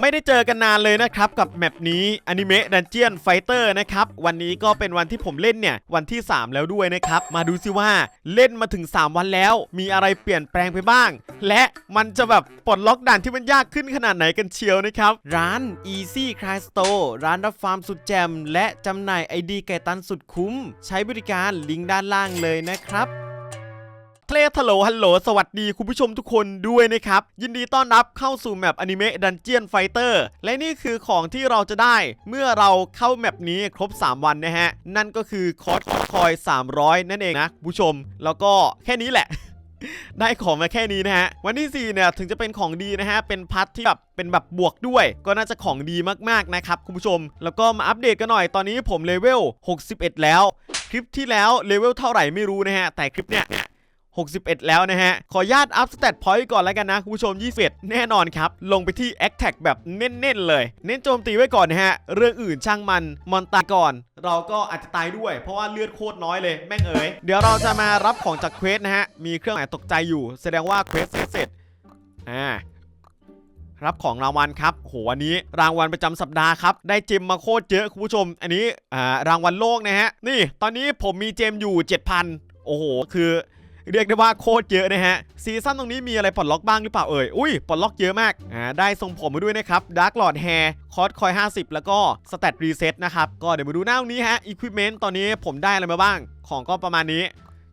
ไม่ได้เจอกันนานเลยนะครับกับแมปนี้อนิเมะดันเจียนไฟเตอร์นะครับวันนี้ก็เป็นวันที่ผมเล่นเนี่ยวันที่ 3 แล้วด้วยนะครับ มาดูซิว่าเล่นมาถึง 3 วันแล้ว มีอะไรเปลี่ยนแปลงไปบ้าง และมันจะแบบปลดล็อกด่านที่มันยากขึ้นขนาดไหนกันเชียวนะครับ ร้าน Easy c r y s t o ร้านรับฟาร์มสุดแจม และจำหน่ายไอดีไก่ตันสุดคุ้ม ใช้บริการลิงก์ด้านล่างเลยนะครับ เทเลฮัลโหลฮัลโหลสวัสดีคุณผู้ชมทุกคนด้วยนะครับ ยินดีต้อนรับเข้าสู่แมปอนิเมะดันเจียนไฟเตอร์และนี่คือของที่เราจะได้เมื่อเราเข้าแมปนี้ครบ 3 วันนะฮะ นั่นก็คือคอร์สคอย 300 นั่นเองนะคุณผู้ชม แล้วก็แค่นี้แหละ ได้ของมาแค่นี้นะฮะ วันที่ 4 เนี่ย ถึงจะเป็นของดีนะฮะ เป็นพัทที่แบบเป็นแบบบวกด้วย ก็น่าจะของดีมากๆนะครับคุณผู้ชม แล้วก็มาอัปเดตกันหน่อยตอนนี้ผมเลเวล61 แล้ว คลิปที่แล้วเลเวลเท่าไหร่ไม่รู้นะฮะแต่คลิปเนี้ย 61 แล้วนะฮะ ขออนุญาตอัพสเตตพอยต์ก่อนแล้วกันนะ คุณผู้ชม 21 แน่นอนครับ ลงไปที่ a อ t a c แบบเน้นๆเลย เน้นโจมตีไว้ก่อนนะฮะ เรื่องอื่นช่างมัน มอนตายก่อน เราก็อาจจะตายด้วย เพราะว่าเลือดโคตรน้อยเลย แม่งเอ๋ย เดี๋ยวเราจะมารับของจากเควสนะฮะ มีเครื่องหมายตกใจอยู่ แสดงว่าเควสเสร็จอ่ารับของรางวัลครับ โหวันนี้รางวัลประจำสัปดาห์ครับ ได้เจมมาโคตรเยอะคุณผู้ชม อันนี้อ่ารางวัลโลกนะฮะ นี่ ตอนนี้ผมมีเจมอยู่ 7,000 โอ้โห คือ เรียกได้ว่าโคตรเยอะนะฮะซีซั่นตรงนี้มีอะไรปลดล็อกบ้างหรือเปล่าเอ่ยอุ้ยปลดล็อกเยอะมากอ่าได้ทรงผมมาด้วยนะครับดาร์กหลอดแฮร์คอร์สคอย 50 แล้วก็สเตตรีเซ็ตนะครับก็เดี๋ยวมาดูหน้าตรงนี้ฮะอุปกรณ์ตอนนี้ผมได้อะไรมาบ้าง ของก็ประมาณนี้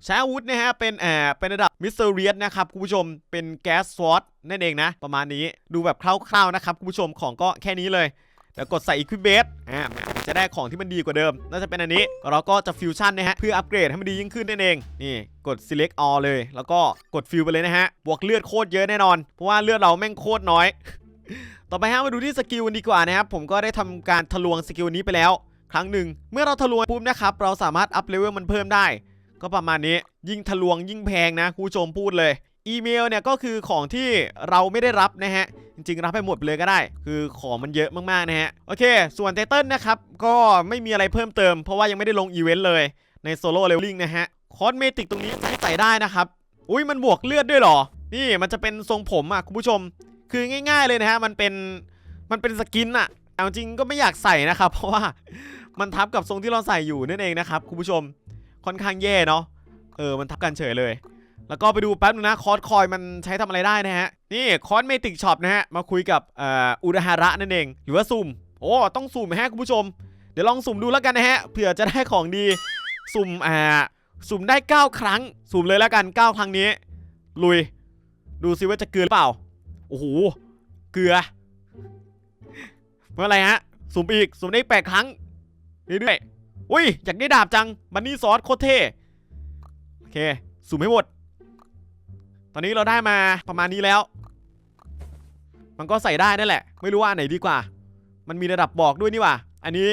ใช้อาวุธนะฮะเป็นแอบเป็นระดับมิสเตอร์เรียสนะครับคุณผู้ชมเป็นแก๊สสวอตนั่นเองนะ ประมาณนี้ดูแบบคร่าวๆนะครับคุณผู้ชมของก็แค่นี้เลยเดี๋ยวกดใส่ Equipment อ่า จะได้ของที่มันดีกว่าเดิม น่าจะเป็นอันนี้เราก็จะฟิวชั่นนะฮะเพื่ออัปเกรดให้มันดียิ่งขึ้นนั่นเองนี่กด select all เลย แล้วก็กดฟิวไปเลยนะฮะบวกเลือดโคตรเยอะแน่นอน เพราะว่าเลือดเราแม่งโคตรน้อย ต่อไปฮะมาดูที่สกิลกันดีกว่านะครับผมก็ได้ทำการทะลวงสกิลนี้ไปแล้ว ครั้งหนึ่งเมื่อเราทะลวงปุ๊บนะครับเราสามารถอัพเลเวลมันเพิ่มได้ ก็ประมาณนี้ยิ่งทะลวงยิ่งแพงนะคุณผู้ชมพูดเลย อีเมลเนี่ยก็คือของที่เราไม่ได้รับนะฮะ จริงๆ รับไปหมดเลยก็ได้ คือของมันเยอะมากๆนะฮะ โอเค ส่วนไตเติลนะครับ ก็ไม่มีอะไรเพิ่มเติม เพราะว่ายังไม่ได้ลงอีเวนต์เลยในโซโล่เลเวลลิ่งนะฮะ คอสเมติกตรงนี้ใส่ได้นะครับ อุ้ยมันบวกเลือดด้วยหรอ นี่มันจะเป็นทรงผมอะคุณผู้ชม คือง่าย ๆเลยนะฮะ มันเป็น มันเป็นสกินอะแต่จริงก็ไม่อยากใส่นะครับ เพราะว่ามันทับกับทรงที่เราใส่อยู่นั่นเองนะครับคุณผู้ชม ค่อนข้างแย่เนาะ เออ มันทับกันเฉยเลย แล้วก็ไปดูแป๊บนึงนะคอร์สคอยมันใช้ทำอะไรได้นะฮะ นี่คอร์สเมติกช็อปนะฮะ มาคุยกับอุดาฮาระนั่นเอง หรือว่าสุ่ม โอ้ ต้องสุ่มฮะคุณผู้ชม เดี๋ยวลองสุ่มดูแล้วกันนะฮะ เผื่อจะได้ของดี สุ่มอ่า สุ่มได้ 9 ครั้ง สุ่มเลยแล้วกัน 9 ครั้งนี้ ลุย ดูซิว่าจะเกลือหรือเปล่า โอ้โห เกลือ เมื่อไรฮะ สุ่มอีก สุ่มได้แปดครั้งเรื่อยๆ อุ้ย อยากได้ดาบจัง บันนี่ซอสโคตรเท่ โอเค สุ่มให้หมด ตอนนี้เราได้มาประมาณนี้แล้ว มันก็ใส่ได้นั่นแหละ ไม่รู้ว่าไหนดีกว่า มันมีระดับบอกด้วยนี่ว่า อันนี้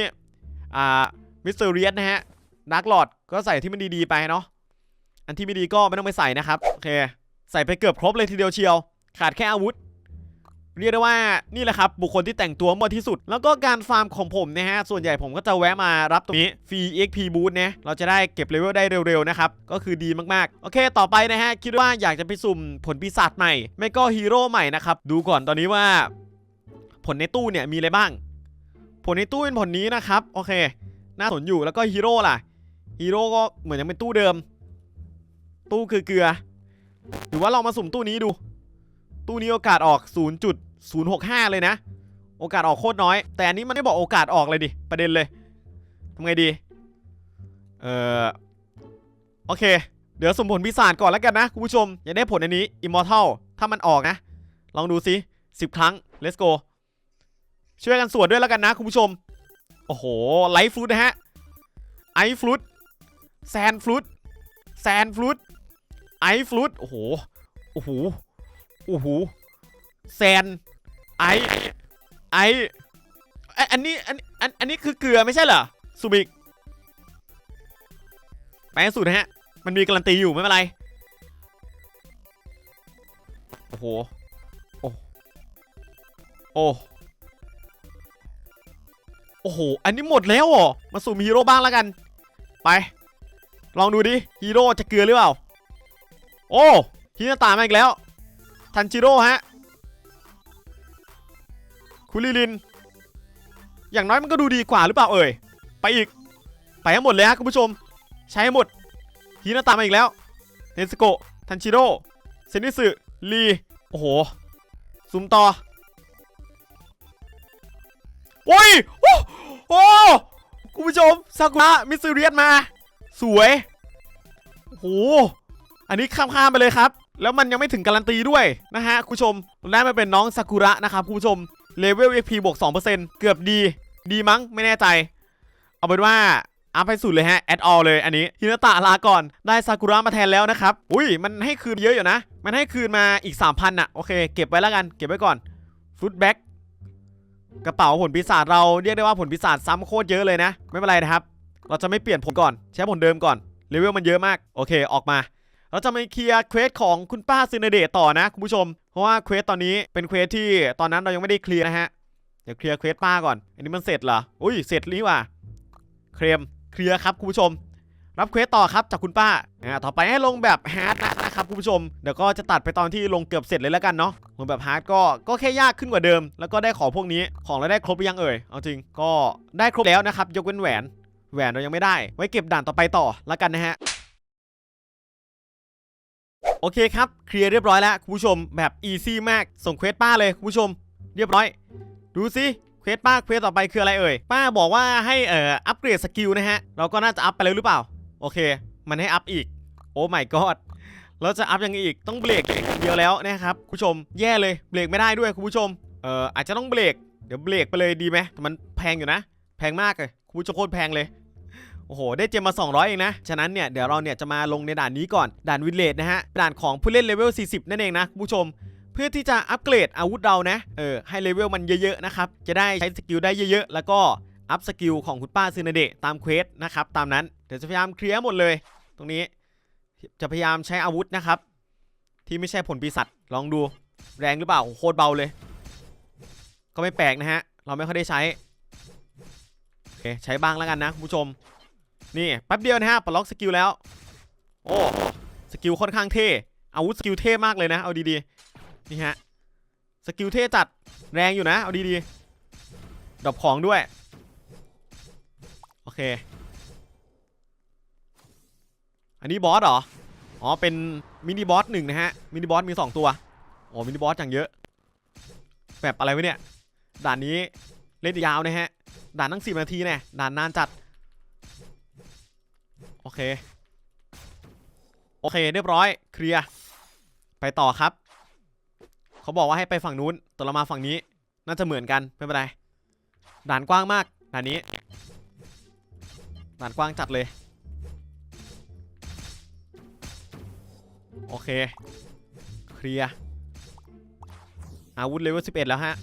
อ่า มิสเตอร์เรียสนะฮะดาร์กหลอดก็ใส่ที่มันดีๆไปเนาะ อันที่ไม่ดีก็ไม่ต้องไปใส่นะครับ โอเค ใส่ไปเกือบครบเลยทีเดียวเชียว ขาดแค่อาวุธ เรียกได้ว่านี่แหละครับบุคคลที่แต่งตัวเหมาะที่สุด แล้วก็การฟาร์มของผมนะฮะส่วนใหญ่ผมก็จะแวะมารับตรงนี้ฟรี EXP boost นะเราจะได้เก็บเลเวลได้เร็วๆนะครับก็คือดีมากๆ โอเค ต่อไปนะฮะคิดว่าอยากจะไปสุ่มผลปีศาจใหม่ ไม่ก็ฮีโร่ใหม่นะครับดูก่อนตอนนี้ว่า ผลในตู้เนี่ยมีอะไรบ้าง ผลในตู้เป็นผลนี้นะครับโอเคน่าสนอยู่แล้วก็ฮีโร่ล่ะฮีโร่ก็เหมือนยังเป็นตู้เดิม ตู้คือเกลือหรือว่าเรามาสุ่มตู้นี้ดู ตู้นี้โอกาสออก 0.065 เลยนะ โอกาสออกโคตรน้อย แต่อันนี้มันไม่บอกโอกาสออกเลยดิ ประเด็นเลยทำไงดี เอ่อ โอเค เดี๋ยวสุ่มผลพิศาจก่อนแล้วกันนะ คุณผู้ชม อยากได้ผลอันนี้ Immortal ถ้ามันออกนะ ลองดูสิ10 ครั้ง let's go ช่วยกันสวดด้วยแล้วกันนะคุณผู้ชม โอ้โห ไลฟ์ฟลุตนะฮะ ไอฟลุตแซนฟลุตแซนฟลุตไอฟลุตโอ้โห โอ้โห โอ้โหแซนไอไอ ไอ อันนี้ อันอันอันนี้คือเกลือไม่ใช่เหรอซูบิกไปสุดนะฮะ มันมีการันตีอยู่ไม่เป็นไร โอ้โห โอ้ โอ้ โอ้โห อันนี้หมดแล้วเหรอมาสุ่มฮีโร่บ้างแล้วกัน ไป ลองดูดิ ฮีโร่จะเกลือหรือเปล่า โอ้ฮินาตามาอีกแล้ว ทันจิโร่ฮะคุณลิลิน อย่างน้อยมันก็ดูดีกว่าหรือเปล่าเอ่ย ไปอีก ไปให้หมดเลยฮะคุณผู้ชม ใช้ให้หมดฮีนาตามมาอีกแล้ว เนสโกะ ทันชิโร่ เซนิสึลี โอ้โหซูมต่อ โอ้ย โอ้โอ้คุณผู้ชมซากุระมิสเรียสมา สวย โอ้โห อันนี้ข้ามๆไปเลยครับ แล้วมันยังไม่ถึงการันตีด้วยนะฮะคุณผู้ชมได้มาเป็นน้องซากุระนะครับคุณผู้ชมเลเวล XP บวก2%เกือบดี ดีมั้งไม่แน่ใจ เอาเป็นว่าอัพให้สุดเลยฮะแอดออลเลยอันนี้ฮินาตะลาก่อนได้ซากุระมาแทนแล้วนะครับ อุ้ยมันให้คืนเยอะอยู่นะ มันให้คืนมาอีก 3,000อะโอเค เก็บไว้แล้วกันเก็บไว้ก่อนฟุตแบ็กกระเป๋าผลปีศาจเราเรียกได้ว่าผลปีศาจซ้ำโคตรเยอะเลยนะ ไม่เป็นไรนะครับ เราจะไม่เปลี่ยนผลก่อน ใช้ผลเดิมก่อนเลเวลมันเยอะมากโอเคออกมา เราจะมาเคลียร์เควสของคุณป้าซินเดตต่อนะคุณผู้ชม เพราะว่าเควสตอนนี้เป็นเควสที่ตอนนั้นเรายังไม่ได้เคลียร์นะฮะ เดี๋ยวเคลียร์เควสป้าก่อน อันนี้มันเสร็จเหรอ อุ้ยเสร็จนี่ว่ะ เคลมเคลียร์ครับคุณผู้ชม รับเควสต่อครับจากคุณป้า อ่า ต่อไปให้ลงแบบฮาร์ดนะครับคุณผู้ชม เดี๋ยวก็จะตัดไปตอนที่ลงเกือบเสร็จเลยแล้วกันเนาะ ลงแบบฮาร์ดก็ ก็แค่ยากขึ้นกว่าเดิม แล้วก็ได้ของพวกนี้ ของเราได้ครบยังเอ่ย เอาจริง ก็ได้ครบแล้วนะครับ ยกเว้นแหวน แหวนเรายังไม่ได้ ไว้เก็บด่านต่อไปต่อแล้วกันนะฮะ โอเคครับ เคลียร์เรียบร้อยแล้วคุณผู้ชมแบบอีซี่มากส่งเควสป้าเลยคุณผู้ชม เรียบร้อย ดูสิเควสป้าเควสต่อไปคืออะไรเอ่ยป้าบอกว่าให้เอ่ออัปเกรดสกิลนะฮะเราก็น่าจะอัพไปแล้วหรือเปล่า โอเค มันให้อัพอีก โอ้ my god เราจะอัพยังไงอีกต้องเบรกเดียวแล้วนะครับคุณผู้ชมแย่เลยเบรกไม่ได้ด้วยคุณผู้ชมเอ่ออาจจะต้องเบรกเดี๋ยวเบรกไปเลยดีไหมแต่มันแพงอยู่นะ แพงมากเลยคุณผู้ชมโคตรแพงเลย อ้โห ได้เจมมา 200 เองนะ ฉะนั้นเนี่ย เดี๋ยวเราเนี่ยจะมาลงในด่านนี้ก่อน ด่านวิลเลจนะฮะ ด่านของผู้เล่นเลเวล 40 นั่นเองนะผู้ชม เพื่อที่จะอัปเกรดอาวุธเรานะ เออ ให้เลเวลมันเยอะๆนะครับ จะได้ใช้สกิลได้เยอะๆ แล้วก็อัพสกิลของคุณป้าซึนาเดะตามเควสนะครับ ตามนั้น เดี๋ยวจะพยายามเคลียร์หมดเลย ตรงนี้ จะพยายามใช้อาวุธนะครับ ที่ไม่ใช่ผลปีศาจ ลองดู แรงหรือเปล่า โคตรเบาเลย ก็ไม่แปลกนะฮะ เราไม่ค่อยได้ใช้โอเคใช้บ้างแล้วกันนะคุณผู้ชม นี่แป๊บเดียวนะฮะปลดล็อกสกิลแล้ว โอ้สกิลค่อนข้างเท่อาวุธสกิลเท่มากเลยนะ เอาดีๆ นี่ฮะ สกิลเท่จัดแรงอยู่นะ เอาดีๆดรอปของด้วย โอเค อันนี้บอสเหรอ อ๋อ เป็นมินิบอสหนึ่งนะฮะ มินิบอสมี 2 ตัว โอ้มินิบอสอย่างเยอะ แบบอะไรวะเนี่ย ด่านนี้เล่นยาวนะฮะ ด่านตั้ง10นาทีเนี่ยด่านนานจัด โอเค โอเคเรียบร้อย เคลียร์ไปต่อครับ เขาบอกว่าให้ไปฝั่งนู้นแต่เรามาฝั่งนี้ น่าจะเหมือนกันไม่เป็นไรด่านกว้างมากด่านนี้ด่านกว้างจัดเลย โอเค เคลียร์อาวุธเลเวล11 แล้วฮะ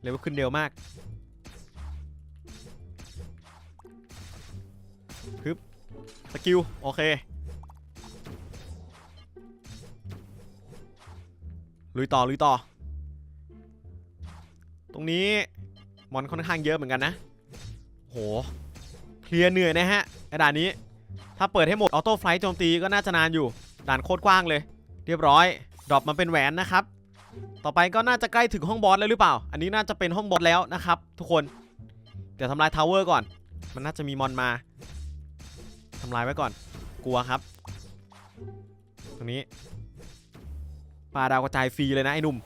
เลเวลขึ้นเร็วมากฮึบ สกิล โอเค ลุยต่อ ลุยต่อ ตรงนี้มอนค่อนข้างเยอะเหมือนกันนะ โห เคลียร์เหนื่อยนะฮะไอ้ด่านนี้ ถ้าเปิดให้หมดออโต้ไฟล์โจมตีก็น่าจะนานอยู่ ด่านโคตรกว้างเลย เรียบร้อย ดรอปมาเป็นแหวนนะครับ ต่อไปก็น่าจะใกล้ถึงห้องบอสแล้วหรือเปล่า อันนี้น่าจะเป็นห้องบอสแล้วนะครับ ทุกคน เดี๋ยวทำลายทาวเวอร์ก่อน มันน่าจะมีมอนมาำลายไว้ก่อน กลัวครับ ตรงนี้ปลาดาวกระจายฟรีเลยนะไอ้หนุ่ม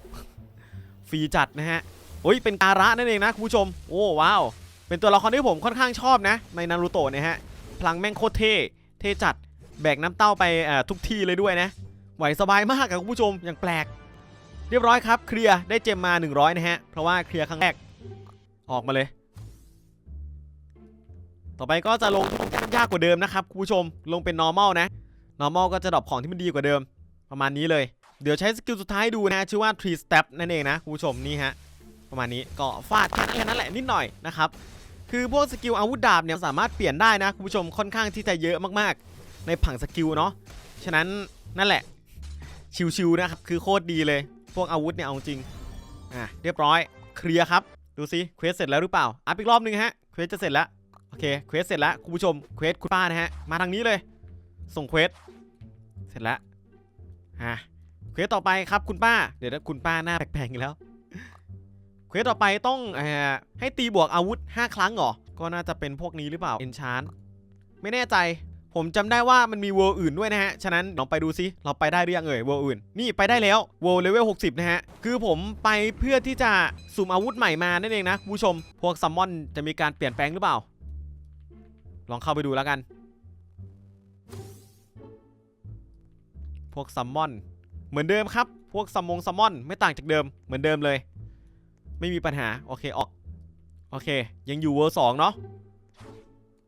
ฟรีจัดนะฮะโอ้ยเป็นการะนั่นเองนะคุณผู้ชม โอ้ว้าว เป็นตัวละครที่ผมค่อนข้างชอบนะ ในนารูโตะเนี่ยฮะ พลังแม่งโคตรเท่ เท่จัด แบกน้ำเต้าไปทุกที่เลยด้วยนะ ไหวสบายมากอะคุณผู้ชม อย่างแปลก เรียบร้อยครับ เคลียร์ได้เจมมา 100 นะฮะ เพราะว่าเคลียร์ครั้งแรก ออกมาเลย ต่อไปก็จะลง ยากกว่าเดิมนะครับคุณผู้ชมลงเป็น normal นะ normal ก็จะดรอปของที่มันดีกว่าเดิม ประมาณนี้เลย เดี๋ยวใช้สกิลสุดท้ายดูนะชื่อว่า tree step นั่นเองนะคุณผู้ชมนี่ฮะประมาณนี้ก็ฟาดแค่นั้นแหละนิดหน่อยนะครับคือพวกสกิลอาวุธดาบเนี่ยสามารถเปลี่ยนได้นะคุณผู้ชมค่อนข้างที่จะเยอะมากๆ ในผังสกิลเนาะฉะนั้นนั่นแหละชิวๆนะครับคือโคตรดีเลย พวกอาวุธเนี่ยเอาจริงอะเรียบร้อยเคลียร์ครับดูสิเควสเสร็จแล้วหรือเปล่าอัพอีกรอบหนึงฮะเควสจะเสร็จแล้ว โอเคเควสเสร็จแล้วคุณผู้ชมเควสคุณป้านะฮะมาทางนี้เลย ส่งเควสเสร็จแล้วอะเควสต่อไปครับคุณป้า เดี๋ยวนะคุณป้าหน้าแปลกๆอีกแล้วเควสต่อไปต้องอให้ตีบวกอาวุธ 5 ครั้งเหรอก็น่าจะเป็นพวกนี้หรือเปล่า Enchant ไม่แน่ใจ ผมจำได้ว่ามันมีเวอร์อื่นด้วยนะฮะ ฉะนั้นลองไปดูซิเราไปได้หรือยังเอ่ยเวอร์อื่น นี่ไปได้แล้วเวอร์เลเวล60 นะฮะ คือผมไปเพื่อที่จะสุ่มอาวุธใหม่มานั่นเองนะคุณผู้ชม พวกซัมมอนจะมีการเปลี่ยนแปลงหรือเปล่า ลองเข้าไปดูแล้วกัน พวกซัมมอน เหมือนเดิมครับ พวกซัมมงซัมมอน ไม่ต่างจากเดิม เหมือนเดิมเลย ไม่มีปัญหา โอเค ออก โอเค ยังอยู่เวอร์สองเนาะ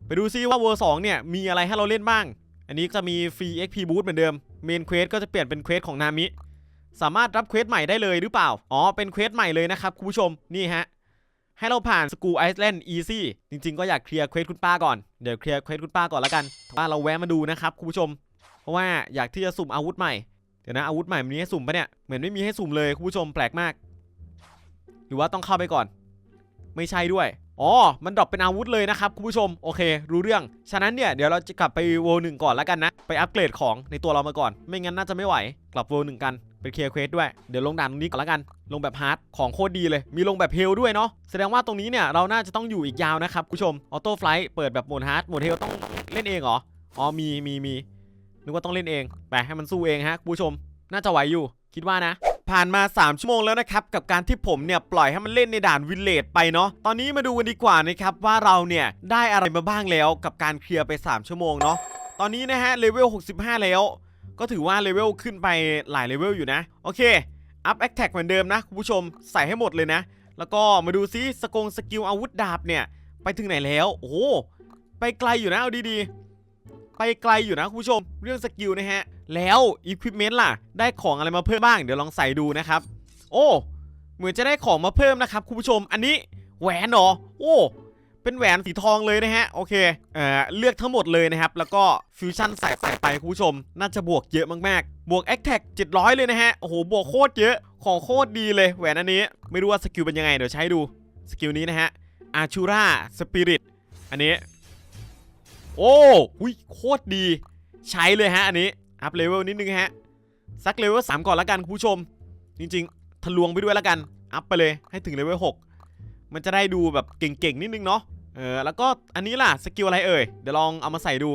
ไปดูซิว่าเวอร์สองเนี่ย มีอะไรให้เราเล่นบ้าง อันนี้จะมีฟรี XP Boost เหมือนเดิม เมนเควสก็จะเปลี่ยนเป็นเควสของนามิ สามารถรับเควสใหม่ได้เลยหรือเปล่า อ๋อ เป็นเควสใหม่เลยนะครับคุณผู้ชม นี่ฮะ ให้เราผ่านสกูไอซ์แลนด์อีซี่จริง ๆ ก็อยากเคลียร์เควสคุณป้าก่อน เดี๋ยวเคลียร์เควสคุณป้าก่อนแล้วกันว่าเราแวะมาดูนะครับคุณผู้ชม เพราะว่าอยากที่จะสุ่มอาวุธใหม่ เดี๋ยวนะอาวุธใหม่มันมีให้สุ่มปะเนี่ย เหมือนไม่มีให้สุ่มเลยคุณผู้ชมแปลกมาก หรือว่าต้องเข้าไปก่อน ไม่ใช่ด้วย อ๋อ มันดรอปเป็นอาวุธเลยนะครับคุณผู้ชม โอเค รู้เรื่อง ฉะนั้นเนี่ย เดี๋ยวเราจะกลับไปโวหนึ่งก่อนแล้วกันนะ ไปอัปเกรดของในตัวเรามาก่อน ไม่งั้นน่าจะไม่ไหว กลับโวหนึ่งกัน ไปเคลียร์เควสด้วย เดี๋ยวลงด่านตรงนี้ก่อนแล้วกัน ลงแบบฮาร์ด ของโคตรดีเลย มีลงแบบเฮลด้วยเนาะ แสดงว่าตรงนี้เนี่ย เราน่าจะต้องอยู่อีกยาวนะครับคุณผู้ชม ออโต้ไฟล์เปิดแบบโหมดฮาร์ด โหมดเฮลต้องเล่นเองเหรอ อ๋อ มี มี มี นึกว่าต้องเล่นเอง ไปให้มันสู้เองฮะคุณผู้ชม น่าจะไหวอยู่ คิดว่านะ ผ่านมา 3 ชั่วโมงแล้วนะครับ กับการที่ผมเนี่ยปล่อยให้มันเล่นในด่านวิลเลจไปเนาะตอนนี้มาดูกันดีกว่านะครับว่าเราเนี่ยได้อะไรมาบ้างแล้วกับการเคลียร์ไป 3 ชั่วโมงเนาะตอนนี้นะฮะเลเวล65 แล้ว ก็ถือว่าเลเวลขึ้นไปหลายเลเวลอยู่นะโอเคอัพแอคแท็กเหมือนเดิมนะคุณผู้ชมใส่ให้หมดเลยนะ แล้วก็มาดูซิสกงสกิลอาวุธดาบเนี่ยไปถึงไหนแล้ว โอ้ไปไกลอยู่นะเอาดีๆ ไปไกลอยู่นะคุณผู้ชมเรื่องสกิลนะฮะ แล้วอุปกรณ์ล่ะ ได้ของอะไรมาเพิ่มบ้าง เดี๋ยวลองใส่ดูนะครับ โอ้เหมือนจะได้ของมาเพิ่มนะครับคุณผู้ชมอันนี้แหวนเหรอโอ้เป็นแหวนสีทองเลยนะฮะ โอเค เอ่อ เลือกทั้งหมดเลยนะครับ แล้วก็ฟิวชั่นใส่ใส่ไปคุณผู้ชม น่าจะบวกเยอะมากๆ บวกแอคแท็ก700 เลยนะฮะ โอ้โห บวกโคตรเยอะ ของโคตรดีเลยแหวนอันนี้ ไม่รู้ว่าสกิลเป็นยังไง เดี๋ยวใช้ดู สกิลนี้นะฮะอาชูราสปิริต อันนี้ โอ้หุยโคตรดี ใช้เลยฮะอันนี้ อัพเลเวลนิดนึงฮะ สักเลเวล3ก่อนล้วกันคุณผู้ชม จริง ๆ ทะลวงไปด้วยล้วกัน อัพไปเลยให้ถึงเลเวล6มันจะได้ดูแบบเก่งๆนิดนึงเนาะ เออแล้วก็อันนี้ล่ะสกิลอะไรเอ่ย เดี๋ยวลองเอามาใส่ดู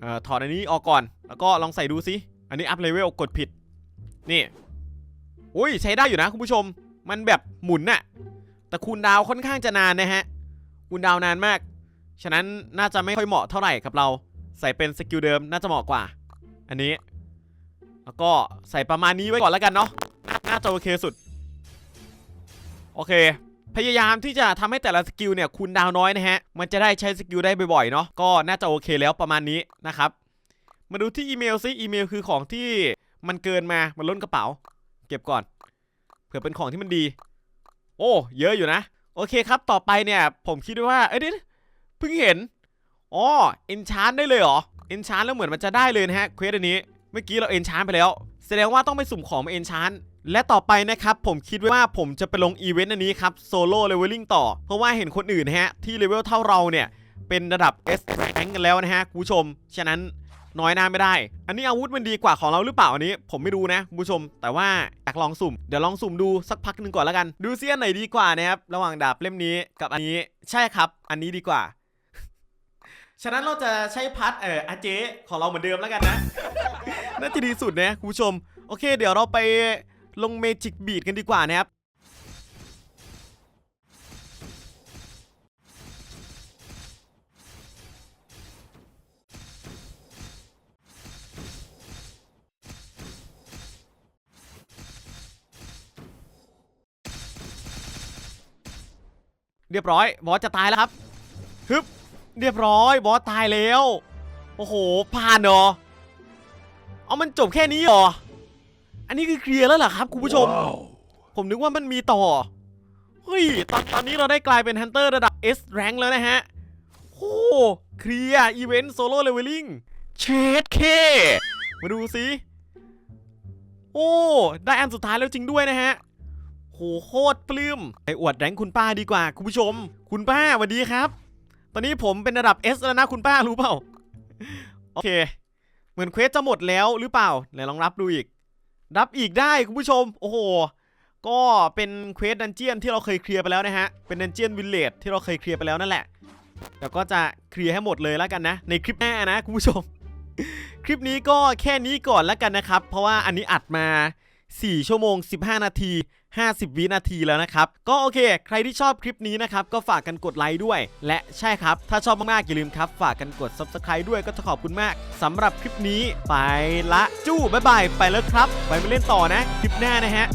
เอ่อถอดอันนี้ออกก่อน แล้วก็ลองใส่ดูสิ อันนี้อัพเลเวลกดผิด นี่ อุ้ยใช้ได้อยู่นะคุณผู้ชม มันแบบหมุนน่ะ แต่คูณดาวค่อนข้างจะนานนะฮะคูณดาวนานมาก ฉะนั้นน่าจะไม่ค่อยเหมาะเท่าไหร่กับเรา ใส่เป็นสกิลเดิมน่าจะเหมาะกว่า อันนี้ แล้วก็ใส่ประมาณนี้ไว้ก่อนแล้วกันเนาะน่าน่าจะโอเคสุด โอเค พยายามที่จะทำให้แต่ละสกิลเนี่ยคูณดาวน้อยนะฮะ มันจะได้ใช้สกิลได้บ่อยๆเนาะก็น่าจะโอเคแล้วประมาณนี้นะครับ มาดูที่อีเมลซิอีเมลคือของที่มันเกินมามันล้นกระเป๋า เก็บก่อนเผื่อเป็นของที่มันดี โอ้ เยอะอยู่นะ โอเคครับ ต่อไปเนี่ย ผมคิดว่า เอ้ย เพิ่งเห็นอ๋อเอนชานได้เลยเหรอเอนชานแล้วเหมือนมันจะได้เลยนะฮะเควสอันนี้ เมื่อกี้เราเอนชานไปแล้ว แสดงว่าต้องไปสุ่มของมาเอนชานและต่อไปนะครับผมคิดว่าผมจะไปลงอีเวนต์อันนี้ครับโซโล่เลเวลลิ่งต่อ เพราะว่าเห็นคนอื่นนะฮะที่เลเวลเท่าเราเนี่ย เป็นระดับ S rank กันแล้วนะฮะคุณผู้ชม ฉะนั้นน้อยหน้าไม่ได้ อันนี้อาวุธมันดีกว่าของเราหรือเปล่าอันนี้ ผมไม่รู้นะคุณผู้ชม แต่ว่าอยากลองสุ่ม เดี๋ยวลองสุ่มดูสักพักหนึ่งก่อนแล้วกัน ดูซิอันไหนดีกว่านะครับ ระหว่างดาบเล่มนี้กับอันนี้ ใช่ครับ อันนี้ดีกว่า ฉะนั้นเราจะใช้พัดเอออาเจของเราเหมือนเดิมแล้วกันนะ น่าจะดีสุดนะคุณผู้ชม โอเค เดี๋ยวเราไปลงเมจิกบีดกันดีกว่านะครับ เรียบร้อยบอสจะตายแล้วครับฮึบ เรียบร้อยบอสตายแล้ว โอ้โหผ่านเหรอเอามันจบแค่นี้เหรอ อันนี้คือเคลียร์แล้วเหรอครับคุณผู้ชม ผมนึกว่ามันมีต่อ เฮ้ยตอนตอนนี้เราได้กลายเป็นฮันเตอร์ระดับ S rank แล้วนะฮะ โอ้เคลียร์อีเวนต์โซโล่เลเวลลิ่งเชดเค มาดูสิ โอ้ ได้อันสุดท้ายแล้วจริงด้วยนะฮะ โหโคตรปลื้ม ไปอวดแรงค์คุณป้าดีกว่า คุณผู้ชม คุณป้าสวัสดีครับ ตอนนี้ผมเป็นระดับ S แล้วนะคุณป้ารู้เปล่า โอเค เหมือนเควสจะหมดแล้วหรือเปล่าไหนลองรับดูอีก รับอีกได้คุณผู้ชม โอ้โห ก็เป็นเควสดันเจียนที่เราเคยเคลียร์ไปแล้วนะฮะ เป็นดันเจียนวิลเลจที่เราเคยเคลียร์ไปแล้วนั่นแหละเดี๋ยวก็จะเคลียร์ให้หมดเลยแล้วกันนะ ในคลิปหน้านะคุณผู้ชม คลิปนี้ก็แค่นี้ก่อนแล้วกันนะครับ เพราะว่าอันนี้อัดมา 4 ชั่วโมง 15 นาที 50 วินาทีแล้วนะครับ ก็โอเค ใครที่ชอบคลิปนี้นะครับ ก็ฝากกันกดไลค์ด้วย และใช่ครับ ถ้าชอบมากๆ อย่าลืมครับ ฝากกันกด Subscribe ด้วยก็จะขอบคุณมากสำหรับคลิปนี้ไปละจู้บ๊ายบาย ไปแล้วครับ ไปมาเล่นต่อนะ คลิปหน้านะฮะ